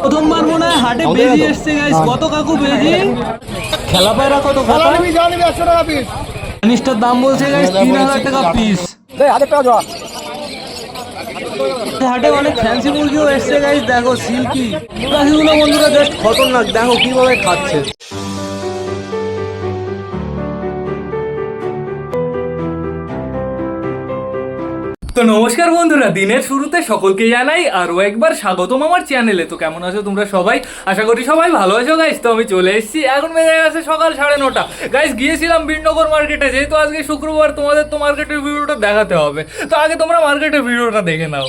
প্রথমবার মনে হয় হাটে বেজি এসছে গাইস কত কাকু বেজি? খেলা পায়রা কত কত জিনিসটার দাম বলছে গাইস তিন হাজার টাকা পিস হাটে অনেক ফ্যান্সি মুরগিও এসছে গাইস দেখো সিল্কি মুরগিগুলো বন্ধুরা জাস্ট খতরনাক। দেখো কীভাবে খাচ্ছে। তো নমস্কার বন্ধুরা, দিনের শুরুতে সকলকে জানাই আরও একবার স্বাগতম আমার চ্যানেলে। তো কেমন আছো তোমরা সবাই? আশা করি সবাই ভালো আছো গাইস তো আমি চলে এসেছি, এখন বেজে গেছে সকাল সাড়ে নটা। গাইস গিয়েছিলাম বিনগর মার্কেটে, যেহেতু আজকে শুক্রবার, তোমাদের তো মার্কেটের ভিডিওটা দেখাতে হবে। তো আগে তোমরা মার্কেটের ভিডিওটা দেখে নাও।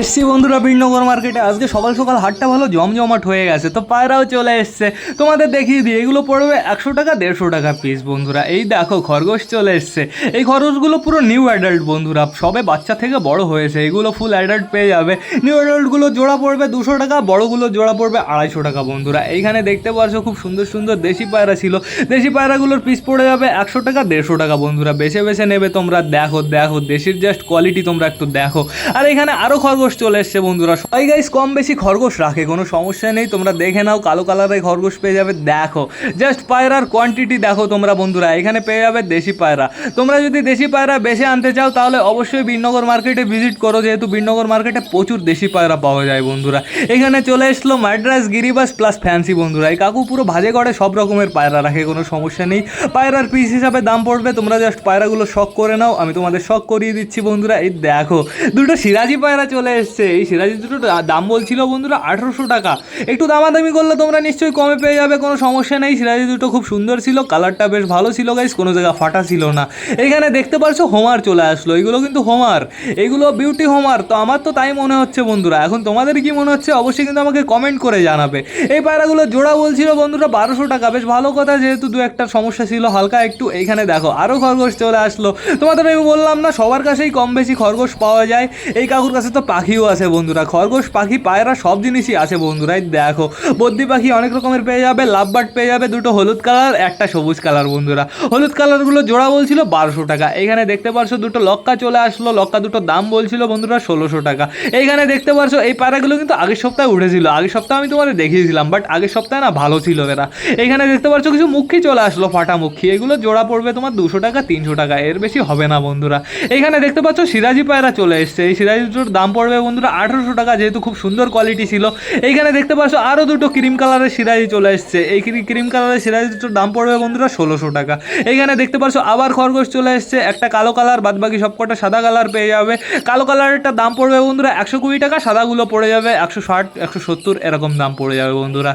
এসছি বন্ধুরা বীরনগর মার্কেটে। আজকে সকাল সকাল হাটটা ভালো জমজমাট হয়ে গেছে, তো পায়রাও চলে এসছে। তোমাদের দেখিয়ে দিই, এগুলো পড়বে একশো টাকা, দেড়শো টাকা পিস বন্ধুরা। এই দেখো, খরগোশ চলে এসছে। এই খরগোশগুলো পুরো নিউ অ্যাডাল্ট বন্ধুরা, সবে বাচ্চা থেকে বড় হয়েছে। এগুলো ফুল অ্যাডাল্ট পেয়ে যাবে। নিউ অ্যাডাল্টগুলো জোড়া পড়বে দুশো টাকা, বড়গুলো জোড়া পড়বে আড়াইশো টাকা বন্ধুরা। এইখানে দেখতে পারছ খুব সুন্দর সুন্দর দেশি পায়রা ছিল। দেশি পায়রাগুলোর পিস পড়ে যাবে একশো টাকা, দেড়শো টাকা বন্ধুরা। বেছে বেছে নেবে তোমরা। দেখো দেখো, দেশির জাস্ট কোয়ালিটি তোমরা একটু দেখো। আর এখানে আরও খরগোশ চলে এসছে বন্ধুরা। সবাই গাইস কম বেশি খরগোশ রাখে, কোনো সমস্যা নেই, তোমরা দেখে নাও, কালো কালারের খরগোশ পেয়ে যাবে, দেখো। জাস্ট পায়রার কোয়ান্টিটি দেখো তোমরা বন্ধুরা, এখানে পেয়ে যাবে দেশি পায়রা। তোমরা যদি দেশি পায়রা বেশি আনতে চাও, তাহলে অবশ্যই বিনগর মার্কেটে ভিজিট করো, যেহেতু বিনগর মার্কেটে প্রচুর দেশি পায়রা পাওয়া যায় বন্ধুরা। এখানে চলে এসলো ম্যাড্রাস গিরিবাস প্লাস ফ্যান্সি বন্ধুরা। এই কাকু পুরো ভাজে করে সব রকমের পায়রা রাখে, কোনো সমস্যা নেই। পায়রার পিস হিসাবে দাম পড়বে, তোমরা জাস্ট পায়রাগুলো শখ করে নাও, আমি তোমাদের শখ করিয়ে দিচ্ছি বন্ধুরা। এই দেখো, দুটো সিরাজি পায়রা চলে এসছে। এই সিরাজি দুটো দা- দাম বলছিল বন্ধুরা আঠারোশো টাকা। একটু দামাদামি করলে তোমরা নিশ্চয়ই কমে পেয়ে যাবে, কোনো সমস্যা নেই। সিরাজি দুটো খুব সুন্দর ছিল, কালারটা বেশ ভালো ছিল গাইস কোনো জায়গা ফাটা ছিল না। এখানে দেখতে পারছ হোমার চলে আসলো, এগুলো কিন্তু হোমার এগুলো বিউটি হোমার তো আমার তো তাই মনে হচ্ছে বন্ধুরা। এখন তোমাদের কি মনে হচ্ছে অবশ্যই কিন্তু আমাকে কমেন্ট করে জানাবে। এই পায়রাগুলো জোড়া বলছিল বন্ধুরা বারোশো টাকা। বেশ ভালো কথা, যেহেতু দু একটা সমস্যা ছিল, হালকা একটু এইখানে দেখো আরও খরগোশ চলে আসলো। তোমাদের আমি বললাম না, সবার কাছেই কম বেশি খরগোশ পাওয়া যায়। এই কাকুর কাছে তো পাখিও আছে বন্ধুরা, খরগোশ, পাখি, পায়রা সব জিনিসই আছে বন্ধুরা, এই দেখো। বদ্যি পাখি অনেক রকমের পেয়ে যাবে, লাভবার্ড পেয়ে যাবে, দুটো হলুদ কালার, একটা সবুজ কালার বন্ধুরা। হলুদ কালারগুলো জোড়া বলছিল বারোশো টাকা এইখানে দেখতে পারছ দুটো লক্কা চলে আসলো, লক্কা দুটো দাম বলছিল বন্ধুরা ষোলোশো টাকা। এইখানে দেখতে পারছ এই পায়রাগুলো কিন্তু আগের সপ্তাহে উঠেছিল, আগের সপ্তাহে আমি তোমাদের দেখিয়েছিলাম, বাট আগের সপ্তাহে না ভালো ছিল এরা। এইখানে দেখতে পারছ কিছু মুখী চলে আসলো, ফাটা মুখী, এগুলো জোড়া পড়বে তোমার দুশো টাকা, তিনশো টাকা, এর বেশি হবে না বন্ধুরা। এইখানে দেখতে পাচ্ছ সিরাজি পায়রা চলে এসছে, এই সিরাজি দুটোর দাম পড়বে বন্ধুরা, আঠারোশো টাকা যেহেতু খুব সুন্দর কোয়ালিটি ছিল। এইখানে দেখতে পাচ্ছ আরও দুটো ক্রিম কালারের সিরাজি চলে এসছে। এই ক্রিম কালারের সিরাজি দুটোর দাম পড়বে বন্ধুরা ষোলোশো টাকা। এইখানে দেখতে পাচ্ছ আবার খরগোশ চলে এসছে, একটা কালো কালার বাদ বাকি সবকটা সাদা কালার পেয়ে যাবে। কালো কালারেরটা দাম পড়বে বন্ধুরা একশো কুড়ি টাকা, সাদাগুলো পড়ে যাবে একশো ষাট, একশো সত্তর, এরকম দাম পড়ে যাবে বন্ধুরা।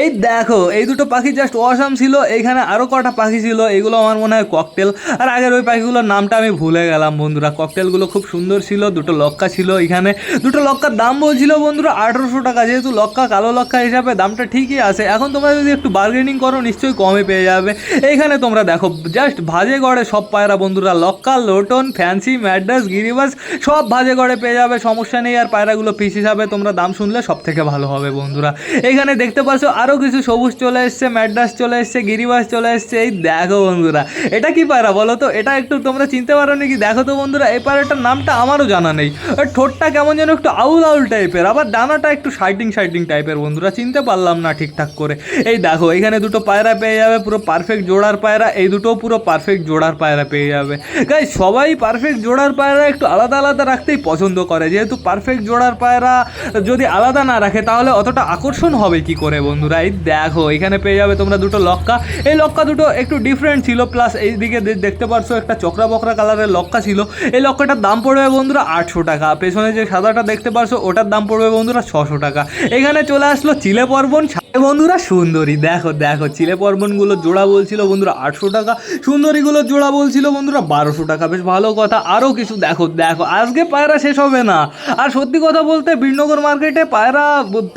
এই দেখো, এই দুটো পাখি জাস্ট অসাম ছিল। এইখানে আরও কটা পাখি ছিল, এগুলো আমার মনে হয় ককটেল আর আগের ওই পাখিগুলোর নামটা আমি ভুলে গেলাম বন্ধুরা। ককটেলগুলো খুব সুন্দর ছিল, দুটো লক্কা ছিল এখানে। দুটো লক্কার দাম বলছিল বন্ধুরা আঠারোশো টাকা, যেহেতু লক্কা কালো লক্কা হিসাবে দামটা ঠিকই আছে। এখন তোমরা যদি একটু বার্গেনিং করো, নিশ্চয়ই কমে পেয়ে যাবে। এইখানে তোমরা দেখো জাস্ট ভাজে গড়ে সব পায়রা বন্ধুরা, লক্কা, লোটন, ফ্যান্সি, ম্যাড্রাস, গিরিবাস, সব ভাজে গড়ে পেয়ে যাবে। সমস্যা নেই, আর পায়রাগুলো পিস হিসাবে তোমরা দাম শুনলে সব থেকে ভালো হবে বন্ধুরা। এখানে দেখতে পাচ্ছ আরও কিছু সবুজ চলে এসছে, ম্যাড্রাস চলে এসছে, গিরিবাস চলে এসছে। এই দেখো বন্ধুরা, এটা কি পায়রা বলো তো? এটা একটু তোমরা চিনতে পারো নাকি? দেখো তো বন্ধুরা, এই পায়রাটার নামটা আমারও জানা নেই। ঠোঁটটা কেমন যেন একটু আউল আউল টাইপের, আবার ডানাটা একটু সাইটিং সাইটিং টাইপের বন্ধুরা, চিনতে পারলাম না ঠিকঠাক করে। এই দেখো, এখানে দুটো পায়রা পেয়ে যাবে, পুরো পারফেক্ট জোড়ার পায়রা, এই দুটো পুরো পারফেক্ট জোড়ার পায়রা পেয়ে যাবে। গাই সবাই পারফেক্ট জোড়ার পায়রা একটু আলাদা আলাদা রাখতেই পছন্দ করে, যেহেতু পারফেক্ট জোড়ার পায়রা যদি আলাদা না রাখে, তাহলে অতটা আকর্ষণ হবে কি করে বন্ধুরা? এই দেখো, এখানে পেয়ে যাবে তোমরা দুটো লক্কা। এই লক্কা দুটো একটু ডিফারেন্ট ছিল প্লাস এইদিকে দেখতে পারছ একটা চকরা বকরা কালারের লক্কা ছিল। এই লক্কাটার দাম পড়বে বন্ধুরা আটশো টাকা, পেছনে যে সাদাটা দেখতে পারছ, ওটার দাম পড়বে বন্ধুরা ছশো টাকা। এখানে চলে আসলো চিলে পর্বন বন্ধুরা সুন্দরী, দেখো দেখো, চিলে পর্বনগুলো জোড়া বলছিল বন্ধুরা আটশো টাকা, সুন্দরীগুলো জোড়া বলছিল বন্ধুরা বারোশো টাকা, বেশ ভালো কথা। আরও কিছু, দেখো দেখো, আজকে পায়রা শেষ হবে না। আর সত্যি কথা বলতে বীরনগর মার্কেটে পায়রা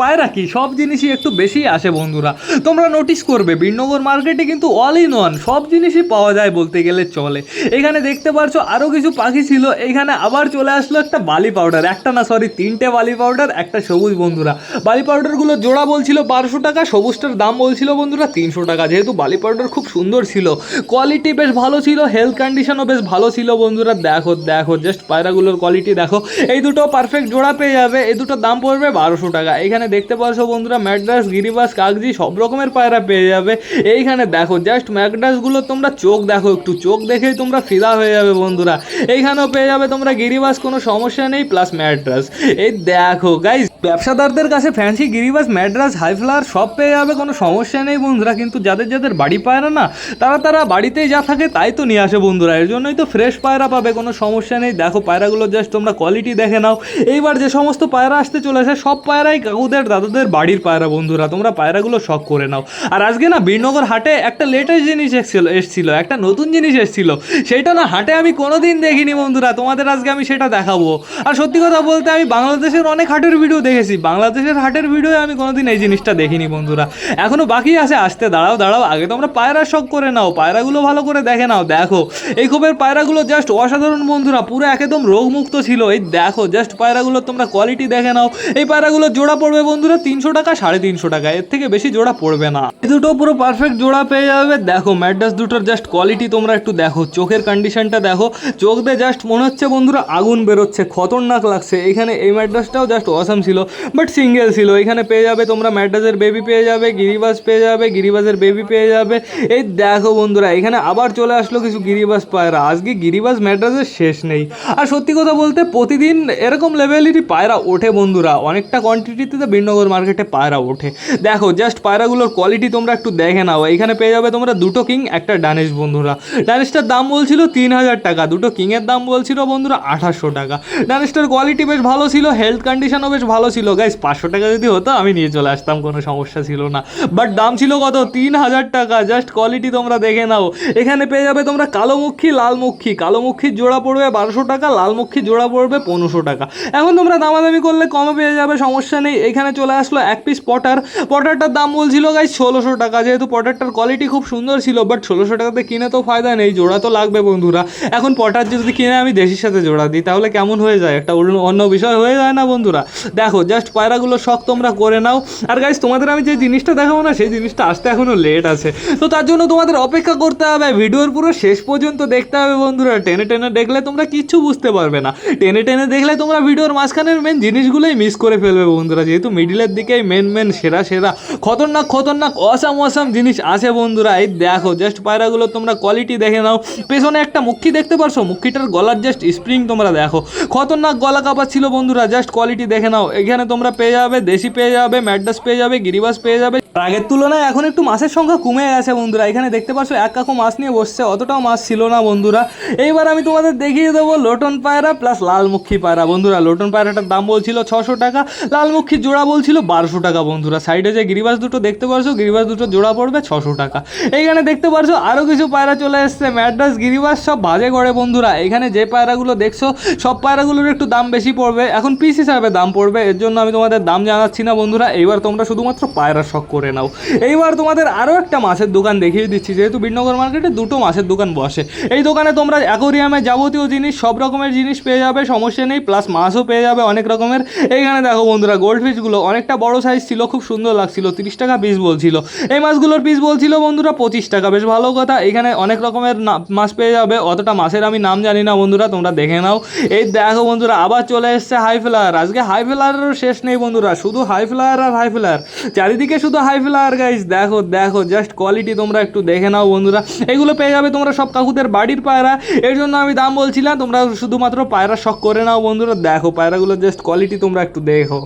পায়রা কি, সব জিনিসই একটু বেশি আসে। বন্ধুরা। তোমরা নোটিস করবে বীরনগর মার্কেটে কিন্তু অল ইন ওয়ান সব জিনিসই পাওয়া যায় বলতে গেলে চলে। এখানে দেখতে পারছ আরও কিছু পাখি ছিল, এখানে আবার চলে আসলো একটা বালি পাউডার একটা না সরি তিনটে বালি পাউডার একটা সবুজ বন্ধুরা। বালি পাউডারগুলো জোড়া বলছিল বারোশো টাকা, সবুজটার দাম বলছিল বন্ধুরা তিনশো টাকা, যেহেতু বালি পাউডার খুব সুন্দর ছিল। কোয়ালিটি বেশ ভালো ছিল হেলথ কন্ডিশনও বেশ ভালো ছিল বন্ধুরা। দেখো দেখো জাস্ট পায়রাগুলোর কোয়ালিটি দেখো। এই দুটো পারফেক্ট জোড়া পেয়ে যাবে, এই দুটোর দাম পড়বে বারোশো টাকা। এখানে দেখতে পাচ্ছ বন্ধুরা, ম্যাড্রাস, গিরিবাস কাগজি সব রকমের পায়রা পেয়ে যাবে। এইখানে দেখো জাস্ট ম্যাড্রাসগুলো তোমরা চোখ দেখো একটু, চোখ দেখেই তোমরা ফিদা হয়ে যাবে বন্ধুরা। এইখানেও পেয়ে যাবে তোমরা গিরিবাস, কোনো সমস্যা নেই প্লাস ম্যাড্রাস। এই দেখো গাইজ ব্যবসাদারদের কাছে ফ্যান্সি গিরিবাস, ম্যাড্রাস হাই ফ্লাওয়ার সব পেয়ে যাবে, কোনো সমস্যা নেই বন্ধুরা। কিন্তু যাদের যাদের বাড়ি পায়রা না, তারা তারা বাড়িতেই যা থাকে তাই তো নিয়ে আসে বন্ধুরা। এর জন্যই তো ফ্রেশ পায়রা পাবে, কোনো সমস্যা নেই। দেখো, পায়রাগুলো জাস্ট তোমরা কোয়ালিটি দেখে নাও। এইবার যে সমস্ত পায়রা আসতে চলেছে, সব পায়রাই কাকুদের, দাদাদের বাড়ির পায়রা বন্ধুরা। তোমরা পায়রাগুলো শখ করে নাও। আর আজকে না বীরনগর হাটে একটা লেটেস্ট জিনিস এসেছিল এসেছিল, একটা নতুন জিনিস এসেছিল। সেটা না হাটে আমি কোনোদিন দেখিনি বন্ধুরা, তোমাদের আজকে আমি সেটা দেখাবো। আর সত্যি কথা বলতে আমি বাংলাদেশের অনেক হাটের ভিডিও দেখেছি। বাংলাদেশের হাটের ভিডিও আমি কোনোদিন এই জিনিসটা দেখিনি বন্ধুরা। এখনও বাকি আছে, আসতে দাঁড়াও দাঁড়াও, আগে তোমরা পায়রা শখ করে নাও, পায়রাগুলো ভালো করে দেখে নাও, দেখো। এই খোপের পায়রাগুলো জাস্ট অসাধারণ বন্ধুরা, পুরো একদম রোগমুক্ত ছিল। এই দেখো জাস্ট পায়রাগুলো তোমরা কোয়ালিটি দেখে নাও। এই পায়রাগুলো জোড়া পড়বে বন্ধুরা তিনশো টাকা, সাড়ে তিনশো টাকা। এর থেকে বেশি জোড়া পড়বে না। এই দুটো পুরো পারফেক্ট জোড়া পেয়ে যাবে। দেখো ম্যাডাস দুটোর জাস্ট কোয়ালিটি তোমরা একটু দেখো। চোখের কন্ডিশনটা দেখো। চোখ দিয়ে জাস্ট মনে হচ্ছে, বন্ধুরা, আগুন বেরোচ্ছে। খতরনাক লাগছে। এখানে এই ম্যাড্রাসটাও জাস্ট অসাম ছিল বাট সিঙ্গেল ছিল। এখানে পেয়ে যাবে তোমরা ম্যাড্রাসের বেবি পেয়ে যাবে, গিরিবাস পেয়ে যাবে গিরিবাসের বেবি পেয়ে যাবে। এই দেখো, বন্ধুরা, এখানে আবার চলে আসলো কিছু গিরিবাস পায়রা। আজকে গিরিবাস ম্যাড্রাসের শেষ নেই। আর সত্যি কথা বলতে, প্রতিদিন এরকম লেভেলেরই পায়রা ওঠে, বন্ধুরা। অনেকটা কোয়ান্টিটিতে তো বীরনগর মার্কেটে পায়রা ওঠে। দেখো জাস্ট পায়রাগুলোর কোয়ালিটি তোমরা একটু দেখে নাও। এখানে পেয়ে যাবে তোমরা দুটো কিং একটা ডানেশ বন্ধুরা। ডানেশটার দাম বলছিল তিন হাজার টাকা, দুটো কিংয়ের দাম বলছিল বন্ধুরা আঠাশশো টাকা। ডানেশটার কোয়ালিটি বেশ ভালো ছিল হেলথ কন্ডিশনও বেশ ভালো ছিল। গাইস পাঁচশো টাকা যদি হতো, আমি নিয়ে চলে আসতাম, কোনো সমস্যা ছিল না। বাট দাম ছিল কত? তিন হাজার টাকা জাস্ট কোয়ালিটি তোমরা দেখে নাও। এখানে পেয়ে যাবে তোমরা কালোমুখী, লালমুখী। কালোমুখীর জোড়া পড়বে বারোশো টাকা লালমুখী জোড়া পড়বে পনেরোশো টাকা। এখন তোমরা দামাদামি করলে কমে পেয়ে যাবে, সমস্যা নেই। এখানে চলে আসলো এক পিস পটার পটারটার দাম বলছিল গাইস ষোলোশো টাকা। যেহেতু পটারটার কোয়ালিটি খুব সুন্দর ছিল বাট ষোলোশো টাকাতে কিনে তো ফায়দা নেই, জোড়া তো লাগবে বন্ধুরা। এখন পটার যদি কিনে আমি দেশির সাথে জোড়া দিই, তাহলে কেমন হয়ে যায়? একটা অন্য- বিষয় হয়ে যায় না বন্ধুরা। দেখো জাস্ট পায়রাগুলো শখ তোমরা করে নাও। আর গাইস তোমাদের আমি যে জিনিসটা দেখাবো না, সেই জিনিসটা আসতে এখনও লেট আছে। তো তার জন্য তোমাদের অপেক্ষা করতে হবে, ভিডিওর পুরো শেষ পর্যন্ত দেখতে হবে বন্ধুরা। টেনে টেনে দেখলে তোমরা কিচ্ছু বুঝতে পারবে না। টেনে টেনে দেখলে তোমরা ভিডিওর মাঝখানের মেন জিনিসগুলোই মিস করে ফেলবে বন্ধুরা। যেহেতু মিডিলের দিকেই মেন মেন সেরা সেরা। খতরনাক খতরনাক, অসাম অসাম জিনিস আছে বন্ধুরা। এই দেখো জাস্ট পায়রাগুলো তোমরা কোয়ালিটি দেখে নাও। পেছনে একটা মুখি দেখতে পারছ? মুখিটার গলার জাস্ট স্প্রিং তোমরা দেখো। খতরনাক গলা কাপড় ছিল বন্ধুরা জাস্ট কোয়ালিটি দেখে নাও। এখানে তোমরা পেয়ে যাবে, দেশি পেয়ে যাবে ম্যাডাস পেয়ে যাবে, গিরিবাস পেয়ে যাবে। আগের তুলনায় এখন একটু মাছের সংখ্যা কমে গেছে বন্ধুরা। এখানে দেখতে পাচ্ছ এক কাকু মাছ নিয়ে বসছে, অতটাও মাছ ছিল না বন্ধুরা। এইবার আমি তোমাদের দেখিয়ে দেবো লোটন পায়রা প্লাস লালমুখী পায়রা। বন্ধুরা, লোটন পায়রাটার দাম বলছিল ছশো টাকা, লালমুখী জোড়া বলছিল বারোশো টাকা বন্ধুরা। সাইডে যে গিরিবাস দুটো দেখতে পারছ? গিরিবাস দুটো জোড়া পড়বে ছশো টাকা। এইখানে দেখতে পারছ আরও কিছু পায়রা চলে এসছে। ম্যাড্রাস গিরিবাস সব বাজে করে বন্ধুরা। এখানে যে পায়রাগুলো দেখছ, সব পায়রাগুলোর একটু দাম বেশি পড়বে। এখন পিস হিসাবে দাম পড়বে। এর জন্য আমি তোমাদের দাম জানাচ্ছি না বন্ধুরা। এইবার তোমরা শুধুমাত্র পায়রা শখ করে নাও। এইবার তোমাদের আরও একটা মাছের দোকান দেখিয়ে দিচ্ছি। যেহেতু বিনগর মার্কেটে দুটো মাছের দোকান বসে। এই দোকানে তোমরা অ্যাকোরিয়ামে যাবতীয় জিনিস, সব রকমের জিনিস পেয়ে যাবে, সমস্যা নেই। প্লাস মাছও পেয়ে যাবে অনেক রকমের। এইখানে দেখো বন্ধুরা গোল্ড ফিশগুলো অনেকটা বড় সাইজ ছিল, খুব সুন্দর লাগছিল তিরিশ টাকা পিস বলছিল। এই মাছগুলোর পিস বলছিল, বন্ধুরা, পঁচিশ টাকা। বেশ ভালো কথা। এখানে অনেক রকমের মাছ পেয়ে যাবে। অতটা মাছের আমি নাম জানি না, বন্ধুরা, তোমরা দেখে নাও। এই দেখো, বন্ধুরা, আবার চলে এসছে হাই ফ্লায়ার। আজকে হাই ফ্লায়ারেরও শেষ নেই, বন্ধুরা। শুধু হাই ফ্লায়ার আর হাই ফ্লায়ার। চারিদিকে শুধু হাই ফ্লায়ার গাইস দেখো দেখো জাস্ট কোয়ালিটি তোমরা একটু দেখে নাও, বন্ধুরা। এগুলো পেয়ে যাবে তোমরা সব কাকুদের বাড়ির পায়রা। এর জন্য আমি দাম বলছিলাম, তোমরা শুধুমাত্র পায়রা শখ করে নাও, বন্ধুরা। দেখো, পায়রাগুলোর জাস্ট কোয়ালিটি তোমরা একটু দেখো।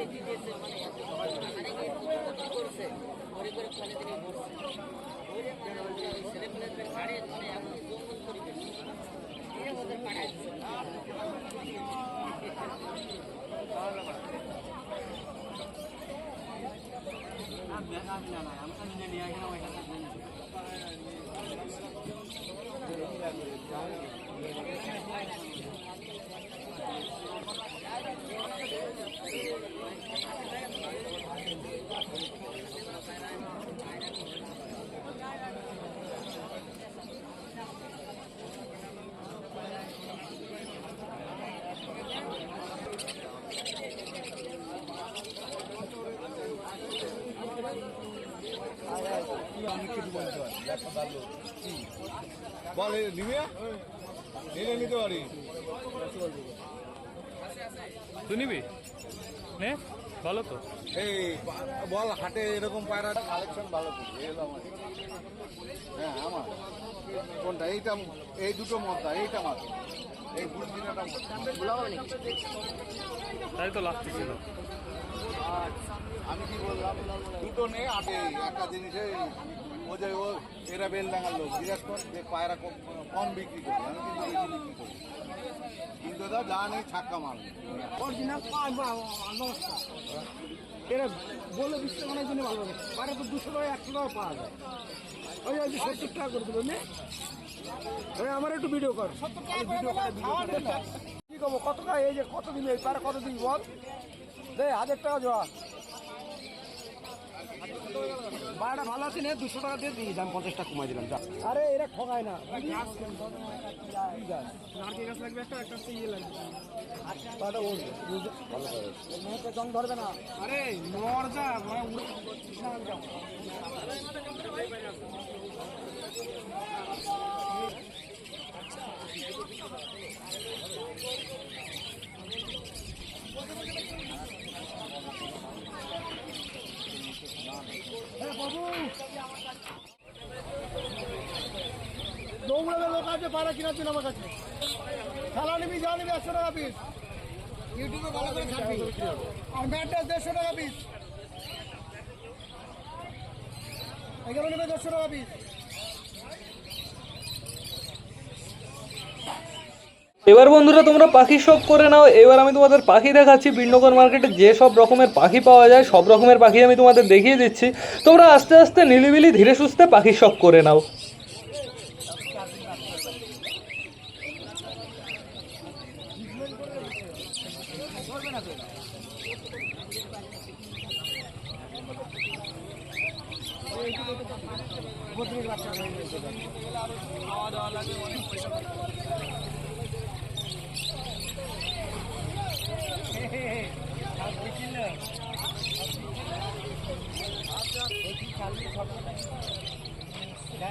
দেখি দিয়েছে মানে অনেকে ক্ষতি করছে করে করে ফলে তিনি মরছে ছেলেপেলেদের ঘাড়ে মানে এমন জঙ্গল করে দিয়ে আমাদের পাঠাচ্ছে Thank you. বল নিবে? নিলে নিতে পারি তুই নিবি? নে। ভালো তো? এই বল হাটে এরকম পায়রা কালেকশন ভালো তো এই আমার। হ্যাঁ আমার। কোনটা? এইটা এই দুটো মদ্দা এইটা মাত্র। এই বুলজিনাটা তাই তো লাগতেছিল আমি কি বললাম? দুটো নেই আটে একটা জিনিসে ও যে ও এরা বেল ডাঙার লোক। জিজ্ঞাসা কর যে পায়রা কম কম বিক্রি করি আমি কিন্তু বেশি বিক্রি করি। কিন্তু দা যা নেই ছাক্কা মাল অরিজিনাল নমস্কার। এরা বলে বিশ্বে অনেক জন্য ভালো লাগে পারে তো দুশো টাকা একশো টাকা পাওয়া যায়। ওই ওই যে সত্তর টাকা করে দিল ওই আমার একটু ভিডিও কর। আমি ভিডিও করে ভিডিও কি করব কত টাকা এই যে কত দিন এই পারে কত দিন বল? দে হাজার টাকা জোয়া বারোটা ভালো আছে নে দুশো টাকা দিয়ে দিয়ে দাম পঞ্চাশ টাকা কমাই দিলাম যা। আরে এরা ঠকায় না। নারকেল গাছ লাগবে? একটা একটা ইয়ে লাগবে। জং ধরবে না। আরে মানে উড়ে বিশাল যাও হ্যাঁ বাবু দৌড়াবে পাড়া কিনা তুই আমার কাছে? খেলা নিবি যা নিবি একশো টাকা পিস ইউটিউবে ভালো করে ছাড়বি। আর ব্যাটটা দেড়শো টাকা পিস এগুলো নেবে দেড়শো টাকা পিস এবার বন্ধুরা তোমরা পাখি শপ করে নাও। এবার আমি তোমাদের পাখি দেখাচ্ছি। বিন্নগর মার্কেটে যে সব রকমের পাখি পাওয়া যায় সব রকমের পাখি আমি তোমাদের দেখিয়ে দিচ্ছি। তোমরা আস্তে আস্তে নিলিবিলি ধীরে সুস্থে পাখি শপ করে নাও।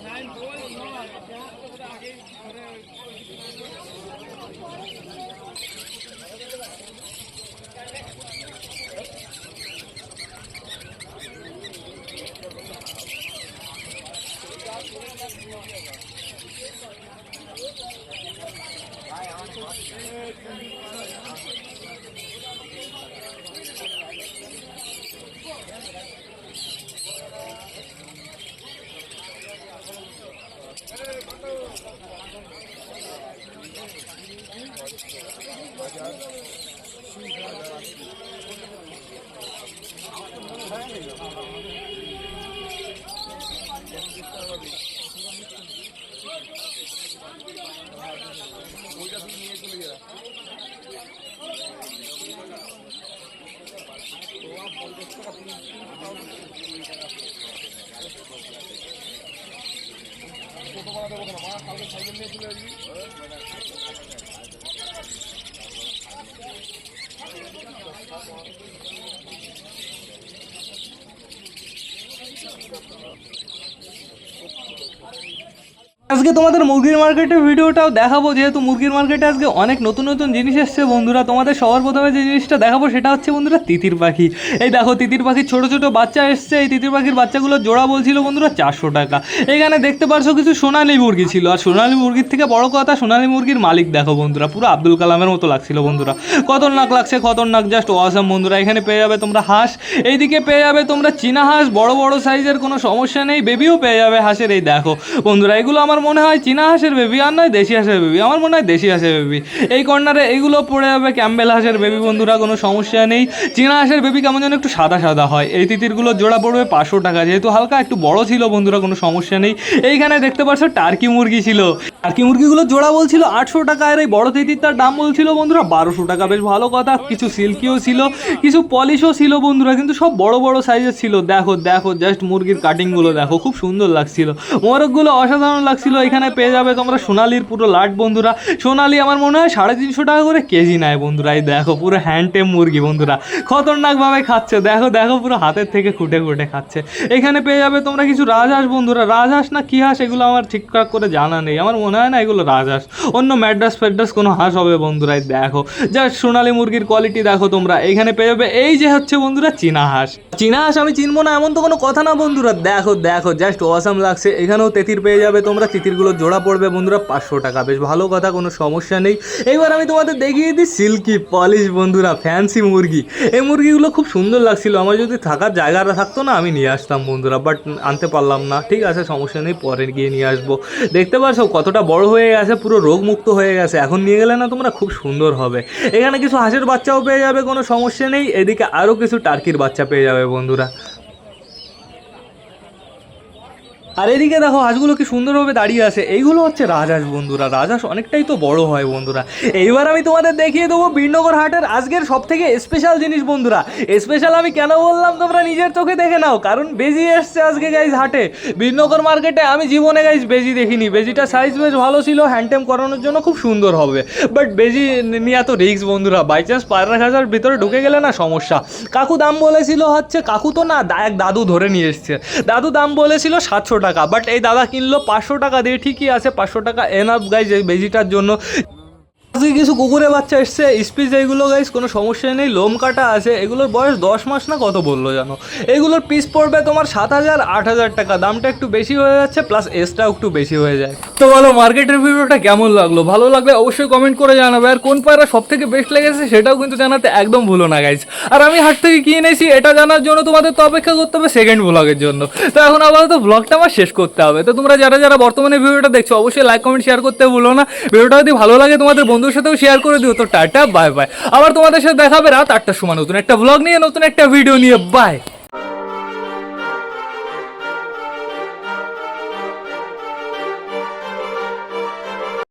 Nein, wohl, nein. Ja, aber da geht es. ওইটা তুমি নিয়ে চলে গেলা পঞ্চাশ টাকা ছোটো করা দেবো কেন? মা কালকে সাইকেল নিয়ে চলে আসবি। Thank you. আজকে তোমাদের মুরগির মার্কেটের ভিডিওটাও দেখাবো, যেহেতু মুরগির মার্কেটে আজকে অনেক নতুন নতুন জিনিস এসছে বন্ধুরা। তোমাদের সবার প্রথমে যে জিনিসটা দেখাবো সেটা হচ্ছে বন্ধুরা তিতির পাখি। এই দেখো, তিতির পাখির ছোট ছোট বাচ্চা এসছে। এই তিতির পাখির বাচ্চাগুলো জোড়া বলছিল বন্ধুরা চারশো টাকা। এখানে দেখতে পারছ কিছু সোনালী মুরগি ছিল। আর সোনালী মুরগির থেকে বড় কথা, সোনালী মুরগির মালিক দেখো বন্ধুরা, পুরো আব্দুল কালামের মতো লাগছিল বন্ধুরা। খতরনাক লাগছে, খতরনাক জাস্ট ওয়াসাম বন্ধুরা। এখানে পেয়ে যাবে তোমরা হাঁস, এইদিকে পেয়ে যাবে তোমরা চীনা হাঁস, বড় বড় সাইজের কোনো সমস্যা নেই বেবিও পেয়ে যাবে হাঁসের। এই দেখো বন্ধুরা, এগুলো আমার মনে হয় চীনা হাঁসের বেবি আর নয় দেশি হাঁসের বেবি আমার মনে হয় দেশি হাঁসের বেবি এই কর্নারে এইগুলো পড়ে যাবে ক্যাম্বেল হাঁসের বেবি বন্ধুরা, কোনো সমস্যা নেই। চীনা হাঁসের বেবি কেমন যেন একটু সাদা সাদা হয়। এই তিতিরগুলো জোড়া পড়বে পাঁচশো টাকা। যেহেতু হালকা একটু বড় ছিল, বন্ধুরা, কোনো সমস্যা নেই। এইখানে দেখতে পাচ্ছ টার্কি মুরগি ছিল। টার্কি মুরগিগুলো জোড়া বলছিল আটশো টাকা। আর এই বড় তিতিরটার দাম বলছিল, বন্ধুরা, বারোশো টাকা। বেশ ভালো কথা। কিছু সিল্কিও ছিল, কিছু পলিশও ছিল, বন্ধুরা। কিন্তু সব বড় বড় সাইজের ছিল। দেখো দেখো জাস্ট মুরগির কাটিংগুলো দেখো। খুব সুন্দর লাগছিল। মোরগগুলো অসাধারণ লাগছিল। এখানে পেয়ে যাবে তোমরা সোনালির পুরো লাট, বন্ধুরা। সোনালি, আমার মনে হয় সাড়ে তিনশো টাকা করে কেজি নেয়, বন্ধুরা। এই দেখো, পুরো হ্যান্ডটেম মুরগি, বন্ধুরা। খতরনাকভাবে খাচ্ছে। দেখো দেখো, পুরো হাতের থেকে খুঁটে খুঁটে খাচ্ছে। এখানে পেয়ে যাবে তোমরা কিছু রাজহাঁস, বন্ধুরা। রাজহাঁস না কী হাঁস, এগুলো আমার ঠিকঠাক করে জানা নেই। আমার মনে হয় না এগুলো রাজহাঁস। অন্য ম্যাড্রাস ফ্যাড্রাস কোনো হাঁস হবে, বন্ধুরা দেখো। যা সোনালি মুরগির কোয়ালিটি দেখো তোমরা। এখানে পেয়ে যাবে এই যে হচ্ছে, বন্ধুরা, চীনা হাঁস। চীনা হাঁস আমি চিনবো না, এমন তো কোনো কথা না, বন্ধুরা। দেখো দেখো, জাস্ট ওয়াসাম লাগছে। এখানেও তেতির পেয়ে যাবে তোমরা তিতিরগুলো জোড়া পড়বে বন্ধুরা পাঁচশো টাকা। বেশ ভালো কথা, কোনো সমস্যা নেই। এইবার আমি তোমাদের দেখিয়ে দিই সিল্কি পলিশ বন্ধুরা, ফ্যান্সি মুরগি। এই মুরগিগুলো খুব সুন্দর লাগছিল। আমার যদি থাকার জায়গাটা থাকতো না, আমি নিয়ে আসতাম বন্ধুরা বাট আনতে পারলাম না। ঠিক আছে, সমস্যা নেই, পরে গিয়ে নিয়ে আসব। দেখতে পারছ কতটা বড় হয়ে গেছে, পুরো রোগমুক্ত হয়ে গেছে। এখন নিয়ে গেলে না তোমরা খুব সুন্দর হবে। এখানে কিছু হাঁসের বাচ্চাও পেয়ে যাবে, কোনো সমস্যা নেই। এদিকে আরও কিছু টার্কির বাচ্চা পেয়ে যাবে বন্ধুরা। আর এদিকে দেখো, হাঁসগুলো কি সুন্দরভাবে দাঁড়িয়ে আছে। এইগুলো হচ্ছে রাজহাঁস বন্ধুরা। রাজহাঁস অনেকটাই তো বড় হয় বন্ধুরা। এইবার আমি তোমাদের দেখিয়ে দেবো বীরনগর হাটের আজকের সব থেকে স্পেশাল জিনিস বন্ধুরা। স্পেশাল আমি কেন বললাম, তোমরা নিজের চোখে দেখে নাও, কারণ বেজি এসছে আজকে গাইজ হাটে। বীরনগর মার্কেটে আমি জীবনে গাইজ বেজি দেখিনি। বেজিটা সাইজ বেশ ভালো ছিল হ্যান্ডটেম করানোর জন্য খুব সুন্দর হবে। বাট বেজি নিয়ে এত রিক্স বন্ধুরা। বাই চান্স পায়রা খাঁচার ভিতরে ঢুকে গেলে না সমস্যা। কাকু দাম বলেছিল হচ্ছে, কাকু তো না, এক দাদু ধরে নিয়ে এসছে। দাদু দাম বলেছিল সাতশো টাকা। বাট এই দাদা কিনলো পাঁচশো টাকা দিয়ে ঠিকই আছে, পাঁচশো টাকা এনাফ গাইজ এই বেজিটার জন্য। আজকে কিছু কুকুরের বাচ্চা এসছে স্পিচ এইগুলো গাইজ কোনো সমস্যা নেই, লোম কাটা আছে, এগুলোর বয়স দশ মাস না কত বলল যেন এগুলোর পিস পড়বে তোমার সাত হাজার, আট হাজার টাকা, দামটা একটু বেশি হয়ে যাচ্ছে প্লাস এসটাও একটু বেশি হয়ে যায়। তো বলো, মার্কেটের ভিডিওটা কেমন লাগল? ভালো লাগলে অবশ্যই কমেন্ট করে জানাবে। আর কোন পায়রা সব থেকে বেস্ট লেগেছে সেটাও কিন্তু জানাতে একদম ভুলো না গাইজ আর আমি হাট থেকে কিনে এনেছি, এটা জানার জন্য তোমাদের তো অপেক্ষা করতে হবে সেকেন্ড ব্লগের জন্য। তো এখন আপাতত ব্লগটা আমার শেষ করতে হবে। তো তোমরা যারা যারা বর্তমানে ভিডিওটা দেখছ, অবশ্যই লাইক কমেন্ট শেয়ার করতে ভুলো না। ভিডিওটা যদি ভালো লাগে তোমাদের বন্ধুর সাথেও শেয়ার করে দিও। তো টাটা বাই বাই আবার তোমাদের সাথে দেখাবে রাত আটটার সময় নতুন একটা ব্লগ নিয়ে, নতুন একটা ভিডিও নিয়ে। বাই